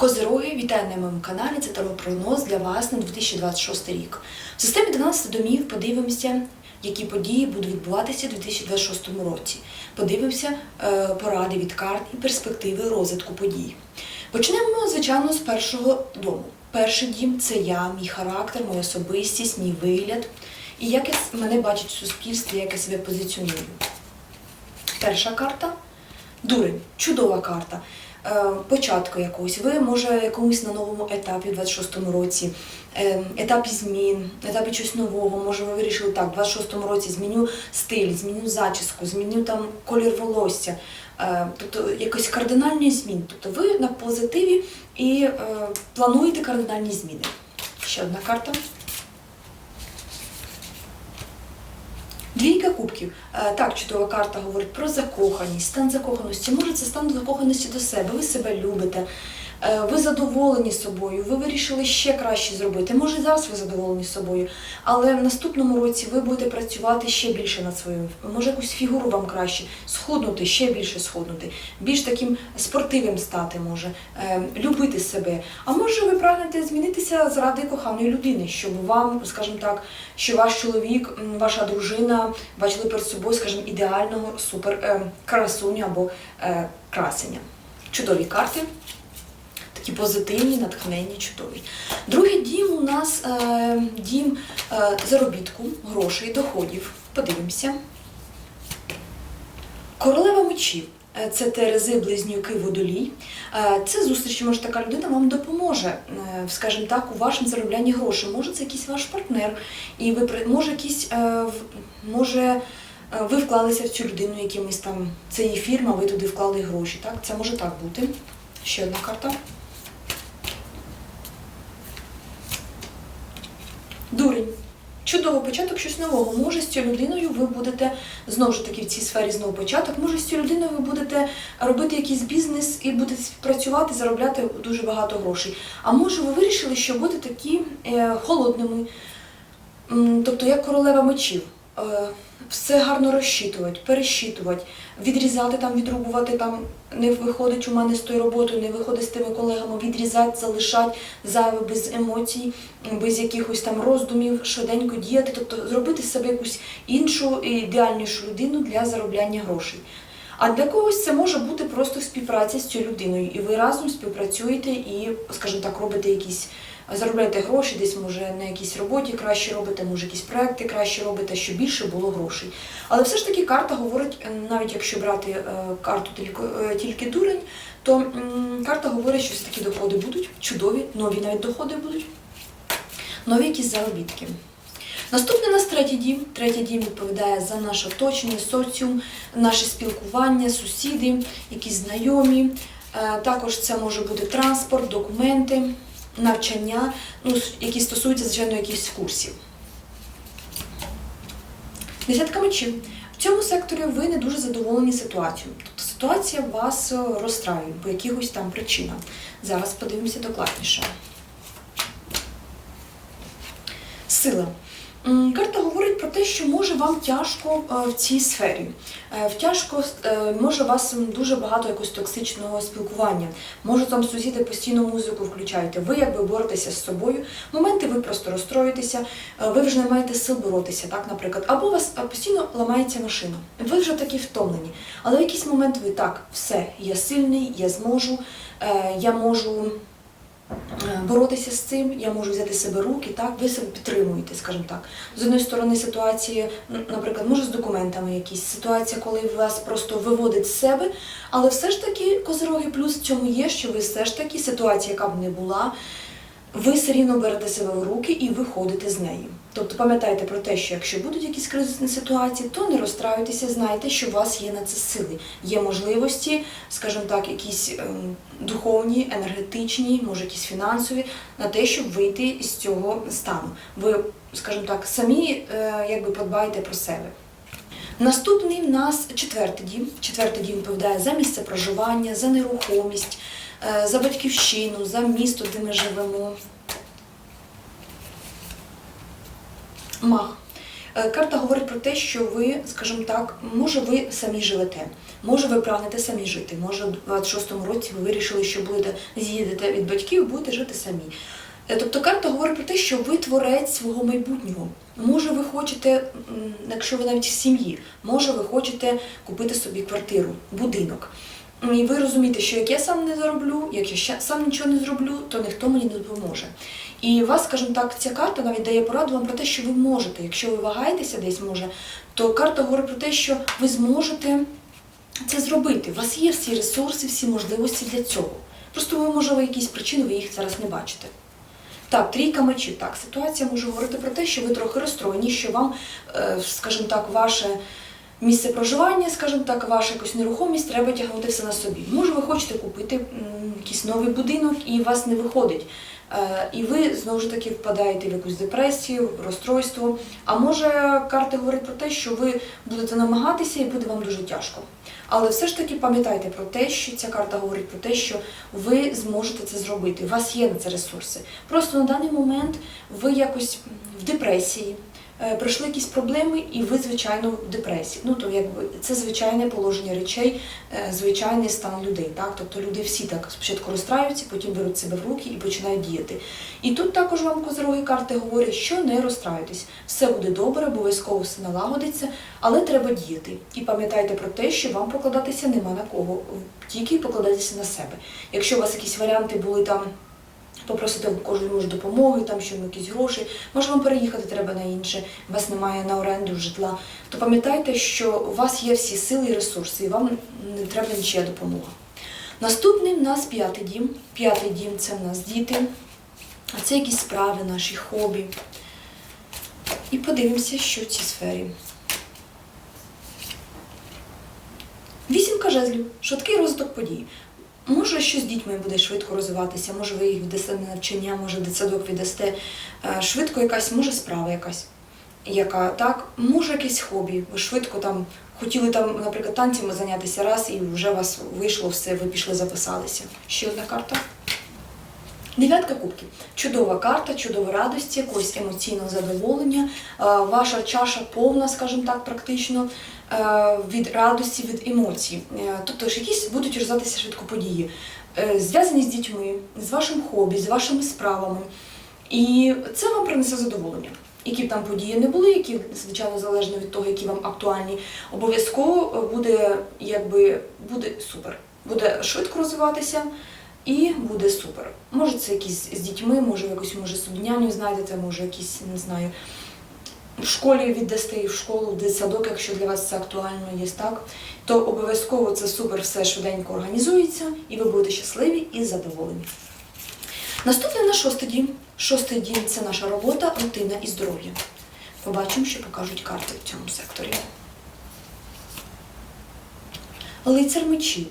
Козироги, вітаю на моєму каналі. Це таропрогноз для вас на 2026 рік. В системі 12 домів подивимося, які події будуть відбуватися у 2026 році. Подивимося е, поради від карт і перспективи розвитку подій. Почнемо, звичайно, з першого дому. Перший дім це я, мій характер, моя особистість, мій вигляд і як мене бачить в суспільстві, як я себе позиціоную. Перша карта Дурень, чудова карта. Е, Початку якогось. Ви може якомусь на новому етапі в 26-му році, е, етапі змін, етапі чогось нового. Може, ви вирішили так, в 26-му році зміню стиль, зміню зачіску, зміню там колір волосся. Е, Тобто якось кардинальні зміни. Тобто ви на позитиві і плануєте кардинальні зміни. Ще одна карта. Двійка кубків. Е, Так, чудова карта говорить про закоханість, стан закоханості. Може, це стан закоханості до себе. Ви себе любите, ви задоволені собою, ви вирішили ще краще зробити. Може, зараз ви задоволені собою, але в наступному році ви будете працювати ще більше над своїм. Може, якусь фігуру вам краще, схуднути, ще більше схуднути, більш таким спортивним стати може, е, любити себе. А може, ви прагнете змінитися заради коханої людини, щоб вам, скажімо так, що ваш чоловік, ваша дружина бачили перед собою, скажімо, ідеального супер е, красуню або е, красення. Чудові карти. Такі позитивні, натхненні, чудові. Другий дім у нас е, дім е, заробітку, грошей, доходів. Подивимося. Королева мечів. Е, Це Терези, близнюки, водолій. Е, Це зустріч, може така людина вам допоможе, е, скажімо так, у вашому зароблянні грошей. Може, це якийсь ваш партнер, і ви може якийсь е, може. Ви вклалися в цю людину якимось там, це її фірма, ви туди вклали гроші. Так? Це може так бути. Ще одна карта. Дурень. Чудовий початок щось нового. Може, з цією людиною ви будете знову ж таки в цій сфері знову початок. Може, з цією людиною ви будете робити якийсь бізнес і будете співпрацювати, заробляти дуже багато грошей. А може, ви вирішили, що будете такі е, холодними, тобто як королева мечів. Е, Все гарно розчитувати, пересчитувати, відрізати там, відрубувати там, не виходить у мене з тою роботою, не виходить з тими колегами, відрізати, залишати зайве без емоцій, без якихось там роздумів, швиденько діяти, тобто зробити з себе якусь іншу і ідеальнішу людину для заробляння грошей. А для когось це може бути просто співпраця з цією людиною, і ви разом співпрацюєте і, скажімо так, робите якісь, заробляєте гроші, десь може на якійсь роботі краще робите, може якісь проекти краще робите, щоб більше було грошей. Але все ж таки карта говорить, е, навіть якщо брати е, карту тільки, е, дурень, то карта говорить, що все такі доходи будуть чудові, нові навіть доходи будуть, нові якісь заробітки. Наступний нас третій дім. Третій дім відповідає за наше оточення, соціум, наше спілкування, сусіди, якісь знайомі. Також це може бути транспорт, документи, навчання, ну, які стосуються, звичайно, якихось курсів. Десятка мечів. В цьому секторі ви не дуже задоволені ситуацією. Тобто ситуація вас е, розстраює по якихось там причинам. Зараз подивимося докладніше. Сила. Карта говорить про те, що може вам тяжко е, в цій сфері. Е, В тяжко е, може вас дуже багато якогось токсичного спілкування. Може там сусіди постійно музику включаєте. Ви якби боретеся з собою. Моменти ви просто розстроїтеся, ви вже не маєте сил боротися, так, наприклад. Або у вас постійно ламається машина. Ви вже такі втомлені. Але в якийсь момент ви так, все, я сильний, я зможу, я можу боротися з цим, я можу взяти себе руки, так, ви себе підтримуєте, скажімо так. З одної сторони, ситуації, наприклад, може з документами якісь ситуація, коли вас просто виводить з себе, але все ж таки козироги плюс в цьому є, що ви все ж таки ситуація, яка б не була, ви все рівно берете себе в руки і виходите з неї. Тобто пам'ятайте про те, що якщо будуть якісь кризисні ситуації, то не розстраюйтеся, знайте, що у вас є на це сили, є можливості, скажімо так, якісь ем, духовні, енергетичні, може якісь фінансові, на те, щоб вийти з цього стану. Ви, скажімо так, самі е, якби подбаєте про себе. Наступний в нас четвертий дім. Четвертий дім відповідає за місце проживання, за нерухомість, е, за батьківщину, за місто, де ми живемо. Мах. Е, Карта говорить про те, що ви, скажімо так, може ви самі живете, може ви прагнете самі жити. Може, у 26-му році ви вирішили, що будете з'їдете від батьків, будете жити самі. Е, Тобто карта говорить про те, що ви творець свого майбутнього. Може, ви хочете, якщо ви навіть в сім'ї, може, ви хочете купити собі квартиру, будинок. І ви розумієте, що як я сам не зароблю, як я сам нічого не зроблю, то ніхто мені не допоможе. І вас, скажімо так, ця карта навіть дає пораду вам про те, що ви можете. Якщо ви вагаєтеся десь може, то карта говорить про те, що ви зможете це зробити. У вас є всі ресурси, всі можливості для цього. Просто ви, можливо, якісь причини, ви їх зараз не бачите. Так, трійка мечів. Так, ситуація може говорити про те, що ви трохи розстроєні, що вам, е, скажімо так, ваше місце проживання, скажімо так, ваша якусь нерухомість, треба тягнути все на собі. Може, ви хочете купити якийсь новий будинок і у вас не виходить. Е, І ви знову ж таки впадаєте в якусь депресію, розстройство. А може карти говорять про те, що ви будете намагатися і буде вам дуже тяжко. Але все ж таки пам'ятайте про те, що ця карта говорить про те, що ви зможете це зробити. У вас є на це ресурси. Просто на даний момент ви якось в депресії. Е, Пройшли якісь проблеми, і ви, звичайно, в депресії. Ну, то якби це звичайне положення речей, е, звичайний стан людей. Так? Тобто люди всі так спочатку розстраюються, потім беруть себе в руки і починають діяти. І тут також вам козироги карти говорять, що не розстраюйтесь. Все буде добре, обов'язково все налагодиться, але треба діяти. І пам'ятайте про те, що вам покладатися нема на кого, тільки покладатися на себе. Якщо у вас якісь варіанти були там. Попросити у кожної може допомоги, там що якісь гроші, може вам переїхати треба на інше, вас немає на оренду житла, то пам'ятайте, що у вас є всі сили і ресурси, і вам не треба нічия допомога. Наступний в нас п'ятий дім. П'ятий дім це в нас діти, а це якісь справи, наші хобі. І подивимося, що в цій сфері. Вісімка жезлів, швидкий розвиток подій. Може, щось з дітьми буде швидко розвиватися, може ви їх віддасте на навчання, може дитсадок віддасте. Е, Швидко якась, може справа якась, яка так, може якесь хобі. Ви швидко там хотіли там, наприклад, танцями зайнятися раз, і вже у вас вийшло все, ви пішли записалися. Ще одна карта. Дев'ятка кубків. Чудова карта, чудова радості, якогось емоційного задоволення. Е, Ваша чаша повна, скажімо так, практично від радості, від емоцій. Е, Тобто ж якісь будуть розвиватися швидко події, е, зв'язані з дітьми, з вашим хобі, з вашими справами. І це вам принесе задоволення. Які б там події не були, які, звичайно, залежно від того, які вам актуальні, обов'язково буде, якби, буде супер. Буде швидко розвиватися, і буде супер. Може, це якісь з дітьми, може, ви якусь може собі няню знайдете, може, якісь, не знаю, в школі віддасте і в школу, в дитсадок, якщо для вас це актуально є так, то обов'язково це супер все швиденько організується, і ви будете щасливі і задоволені. Наступний на шостий дім. Шостий дім це наша робота, рутина і здоров'я. Побачимо, що покажуть карти в цьому секторі. Лицар мечів.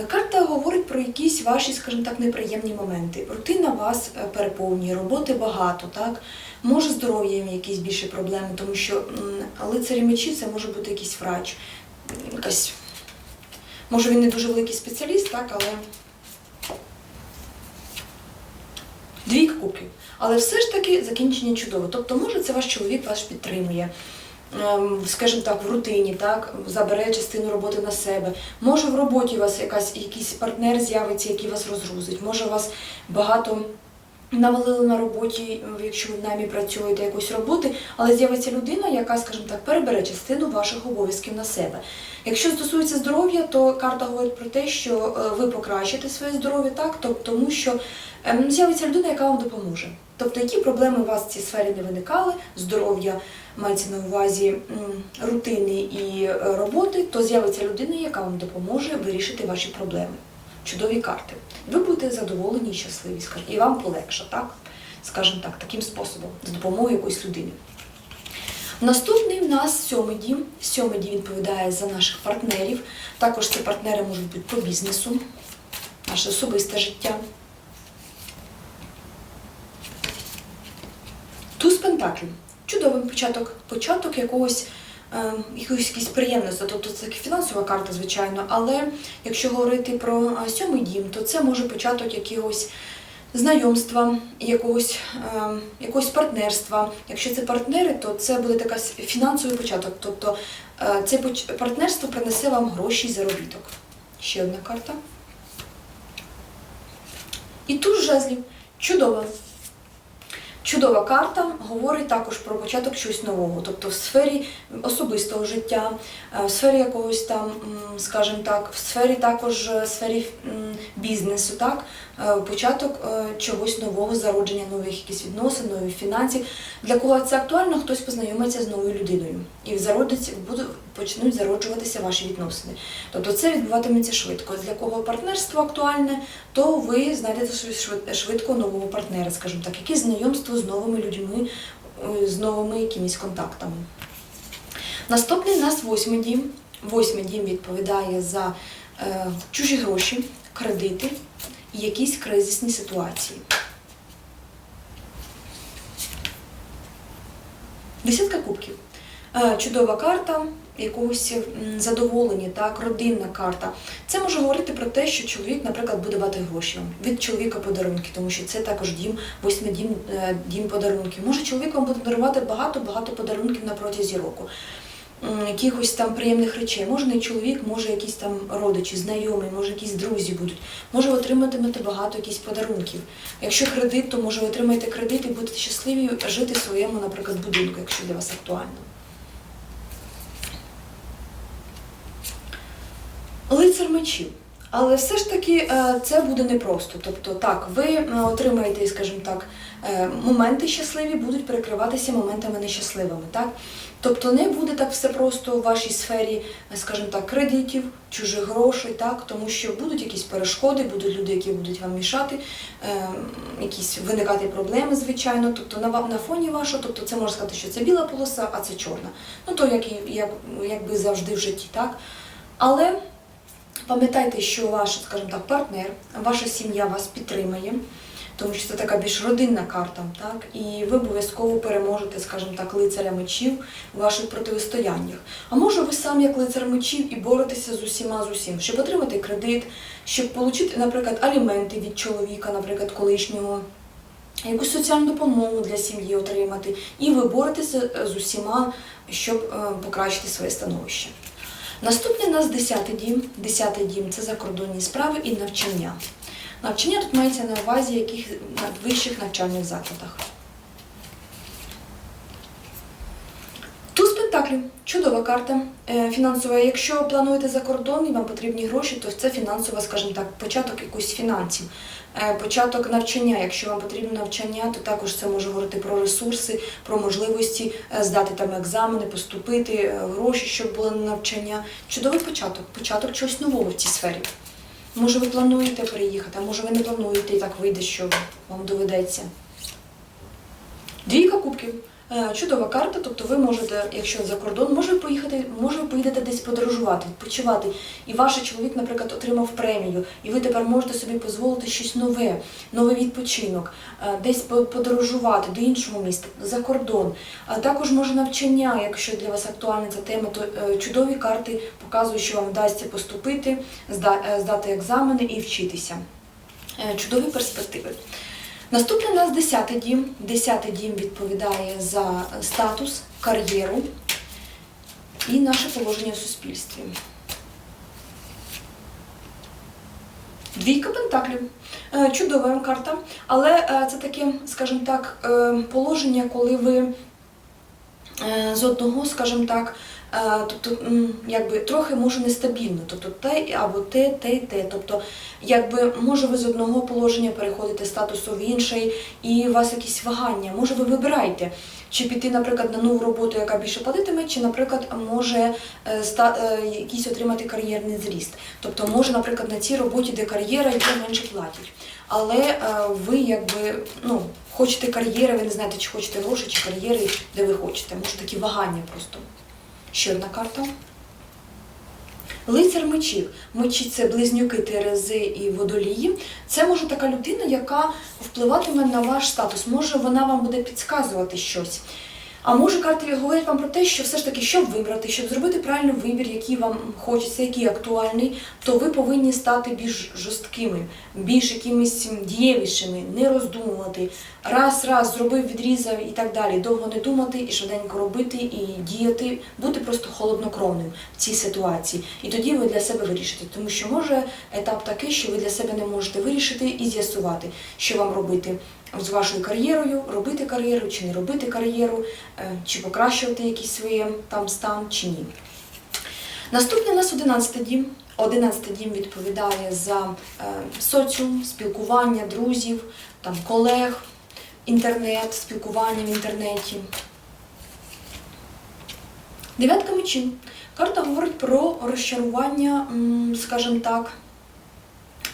Е, Карта говорить про якісь ваші, скажімо так, неприємні моменти. Рутина вас е, переповнює, роботи багато, так? Може здоров'ям якісь більші проблеми, тому що лицарі мечі це може бути якийсь врач, якась. Може він не дуже великий спеціаліст, так, але двійка кубків. Але все ж таки закінчення чудове. Тобто, може, це ваш чоловік вас підтримує. Ем, Скажімо так, в рутині, так, забере частину роботи на себе. Може в роботі у вас якась, якийсь партнер з'явиться, який вас розгрузить. Може у вас багато навалили на роботі, якщо ви в наймі працюєте якоїсь роботи, але з'явиться людина, яка, скажімо так, перебере частину ваших обов'язків на себе. Якщо стосується здоров'я, то карта говорить про те, що е, ви покращите своє здоров'я, так, тобто, тому що ем, з'явиться людина, яка вам допоможе. Тобто, які проблеми у вас в цій сфері не виникали, здоров'я мається на увазі рутини і е, роботи, то з'явиться людина, яка вам допоможе вирішити ваші проблеми. Чудові карти. Ви будете задоволені і щасливі, і вам полегше, так? Скажімо так, таким способом, за допомогою якоїсь людини. Наступний в нас сьомий дім. Сьомий дім відповідає за наших партнерів. Також ці партнери можуть бути по бізнесу, наше особисте життя. Туз Пентаклів. Чудовий початок. Початок якогось, е, якісь приємності. Тобто це фінансова карта, звичайно. Але якщо говорити про е, сьомий дім, то це може початок якогось знайомства, якогось, е, якогось партнерства. Якщо це партнери, то це буде така фінансовий початок. Тобто це партнерство принесе вам гроші і заробіток. Ще одна карта. І тут жезлів. Чудово. Чудова карта говорить також про початок чогось нового, тобто в сфері особистого життя, е, в сфері якогось там, скажімо так, в сфері також в сфері бізнесу, так, Е, початок е, чогось нового, зародження нових якихось відносин, нових фінансів. Для кого це актуально, хтось познайомиться з новою людиною і зародиться, почнуть зароджуватися ваші відносини. Тобто це відбуватиметься швидко. Для кого партнерство актуальне, то ви знайдете швидко нового партнера, скажімо так, якесь знайомство з новими людьми, е, з новими якимись контактами. Наступний у нас восьмий дім. Восьмий дім відповідає за е, чужі гроші, кредити якісь кризисні ситуації. Десятка кубків. Е, Чудова карта якогось задоволення, так, родинна карта. Це може говорити про те, що чоловік, наприклад, буде давати гроші вам від чоловіка подарунки, тому що це також дім, восьмий дім, е, дім подарунків. Може, чоловік вам буде дарувати багато-багато подарунків на протязі року. Якихось там приємних речей. Може не чоловік, може якісь там родичі, знайомі, може якісь друзі будуть. Може, отримати багато якісь подарунків. Якщо кредит, то може ви отримаєте кредит і будете щасливі жити в своєму, наприклад, будинку, якщо для вас актуально. Лицар мечів. Але все ж таки е, це буде непросто. Тобто, так, ви е, отримаєте, скажімо так, е, моменти щасливі будуть перекриватися моментами нещасливими. Так? Тобто не буде так все просто у вашій сфері, скажімо так, кредитів, чужих грошей, так? тому що будуть якісь перешкоди, будуть люди, які будуть вам мішати, якісь виникати проблеми, звичайно. Тобто на, на фоні вашого, тобто це можна сказати, що це біла полоса, а це чорна. Ну то як, як, якби завжди в житті, так? Але Пам'ятайте, що ваш, скажімо так, партнер, ваша сім'я вас підтримає, тому що це така більш родинна карта, так? І ви обов'язково переможете, скажімо так, лицаря мечів у ваших протистояннях. А може ви сам як лицар мечів і боретеся з усіма з усім, щоб отримати кредит, щоб отримати, наприклад, аліменти від чоловіка, наприклад, колишнього. Якусь соціальну допомогу для сім'ї отримати, і ви боретеся з усіма, щоб е, покращити своє становище. Наступний у нас 10 дім. 10 дім це закордонні справи і навчання. Навчання тут мається на увазі яких вищих навчальних закладах. Туз Пентаклів чудова карта е, фінансова. Якщо плануєте за кордон і вам потрібні гроші, то це фінансова, скажімо так, початок якоїсь фінансів, Е, початок навчання. Якщо вам потрібно навчання, то також це може говорити про ресурси, про можливості е, здати там екзамени, поступити, гроші, щоб були на навчання. Чудовий початок, початок чогось нового в цій сфері. Може, ви плануєте переїхати, а може ви не плануєте і так вийде, що вам доведеться. Двійка кубків. Е, Чудова карта, тобто ви можете, якщо за кордон, може поїхати, може поїдете десь подорожувати, відпочивати. І ваш чоловік, наприклад, отримав премію, і ви тепер можете собі дозволити щось нове, новий відпочинок, е, десь подорожувати до іншого міста, за кордон. А також може навчання, якщо для вас актуальна ця тема, то е, чудові карти показують, що вам вдасться поступити, здати екзамени і вчитися. Чудові перспективи. Наступний у нас 10 дім. 10 дім відповідає за статус, кар'єру і наше положення в суспільстві. Двійка пентаклів. Е, Чудова карта, але е, це таке, скажімо так, е, положення, коли ви з одного, скажімо так, тобто, якби трохи може нестабільно, тобто те або те, те, і те. Тобто, якби може ви з одного положення переходите статусу в інший, і у вас якісь вагання. Може, ви вибираєте, чи піти, наприклад, на нову роботу, яка більше платитиме, чи, наприклад, може е, ста- е, якийсь отримати кар'єрний зріст. Тобто, може, наприклад, на цій роботі, де кар'єра, і де менше платять. Але е, ви якби ну, хочете кар'єри, ви не знаєте, чи хочете гроші, чи кар'єри, де ви хочете. Може такі вагання просто. Ще одна карта. Лицар мечів. Мечі це близнюки Терези і водолії. Це може така людина, яка впливатиме на ваш статус. Може, вона вам буде підказувати щось. А може карти говорять вам про те, що все ж таки, щоб вибрати, щоб зробити правильний вибір, який вам хочеться, який актуальний, то ви повинні стати більш жорсткими, більш якимись дієвішими, не роздумувати. Раз, раз зробив, відрізав і так далі. Довго не думати і швиденько робити, і діяти, бути просто холоднокровним в цій ситуації. І тоді ви для себе вирішите. Тому що може етап такий, що ви для себе не можете вирішити і з'ясувати, що вам робити з вашою кар'єрою, робити кар'єру чи не робити кар'єру, е, чи покращувати якийсь своє там стан, чи ні. Наступний у нас 11 дім. 11 дім відповідає за е, соціум, спілкування, друзів, там, колег, інтернет, спілкування в інтернеті. Дев'ятка мечів. Карта говорить про розчарування, скажімо так,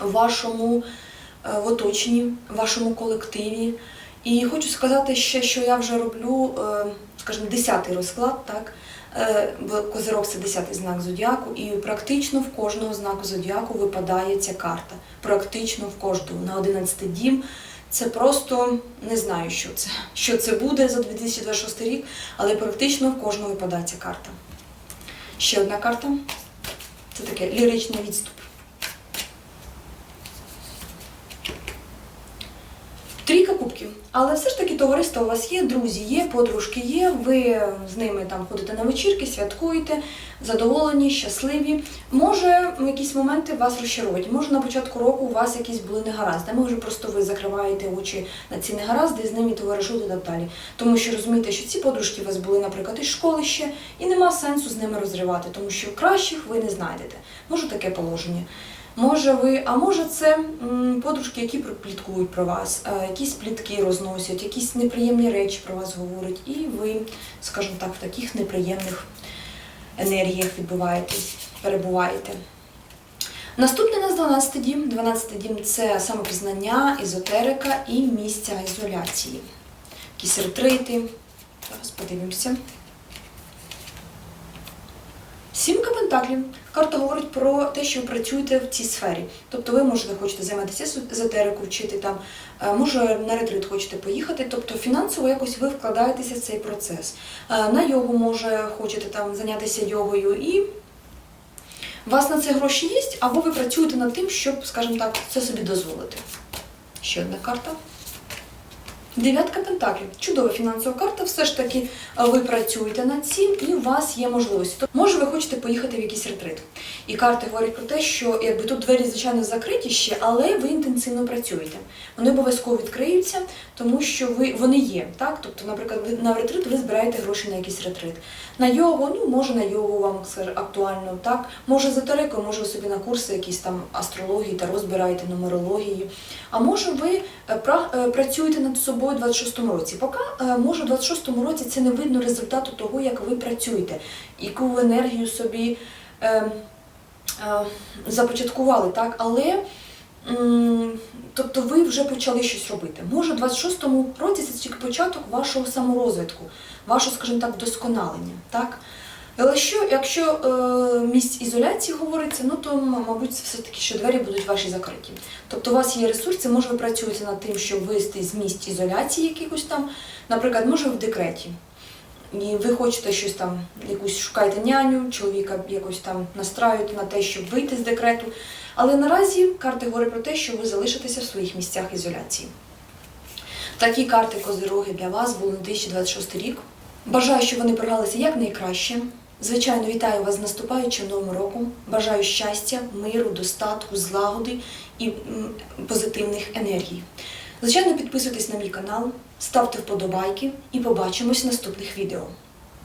вашому в оточенні, в вашому колективі. І хочу сказати ще, що я вже роблю, е, скажімо, десятий розклад, так? Е, бо Козирог це десятий знак зодіаку, і практично в кожного знаку зодіаку випадає ця карта. Практично в кожного на 11 дім. Це просто не знаю, що це. Що це буде за 2026 рік, але практично в кожного випадає ця карта. Ще одна карта. Це таке ліричний відступ. Трійка кубків. Але все ж таки товариство у вас є, друзі є, подружки є, ви з ними там ходите на вечірки, святкуєте, задоволені, щасливі. Може, якісь моменти вас розчарують. Може, на початку року у вас якісь були негаразди. Може, просто ви закриваєте очі на ці негаразди, і з ними товаришуєте далі. Тому що розумієте, що ці подружки у вас були, наприклад, із школи ще, і нема сенсу з ними розривати, тому що кращих ви не знайдете. Може таке положення. Може ви, а може це подружки, які пліткують про вас, е, якісь плітки розносять, якісь неприємні речі про вас говорять, і ви, скажімо так, в таких неприємних енергіях відбуваєтесь, перебуваєте. Наступний у нас 12 дім. 12 дім це самопізнання, езотерика і місця ізоляції. Якісь ретрити. Зараз подивимося. Сімка пентаклів. Карта говорить про те, що ви працюєте в цій сфері. Тобто ви можете хочете займатися езотерику, вчити там, е, може на ретрит хочете поїхати. Тобто фінансово якось ви вкладаєтеся в цей процес. Е, На йогу може хочете там зайнятися йогою і. У вас на це гроші є, або ви працюєте над тим, щоб, скажімо так, це собі дозволити. Ще одна карта. Дев'ятка пентаклів. Чудова фінансова карта. Все ж таки ви працюєте над цим і у вас є можливості. Тобто, Може, ви хочете поїхати в якийсь ретрит. І карти говорять про те, що якби тут двері, звичайно, закриті ще, але ви інтенсивно працюєте. Вони обов'язково відкриються, тому що ви вони є. Так? Тобто, наприклад, на ретрит ви збираєте гроші на якийсь ретрит. На йогу, ну може на йогу вам актуально, так? Може за тареко, може собі на курси якісь там астрології та розбираєте нумерології. А може ви е, е, працюєте над собою у 26-му році. Поки е, може в 26-му році це не видно результату того, як ви працюєте, яку енергію собі е, е, започаткували, так? Але тобто ви вже почали щось робити. Може, в 26-му році це тільки початок вашого саморозвитку, вашого, скажімо так, вдосконалення. Так? Але що, якщо е, місць ізоляції говориться, ну то, мабуть, це все-таки, що двері будуть ваші закриті. Тобто у вас є ресурси, може ви працюєте над тим, щоб вийти з місць ізоляції якихось там, наприклад, може в декреті. І ви хочете щось там, якусь шукаєте няню, чоловіка якось там настраюєте на те, щоб вийти з декрету. Але наразі карти говорять про те, що ви залишитеся в своїх місцях ізоляції. Такі карти козироги для вас були на 2026 рік. Бажаю, щоб вони програлися якнайкраще. Звичайно, вітаю вас з наступаючим новим роком. Бажаю щастя, миру, достатку, злагоди і позитивних енергій. Звичайно, підписуйтесь на мій канал, ставте вподобайки і побачимось в наступних відео.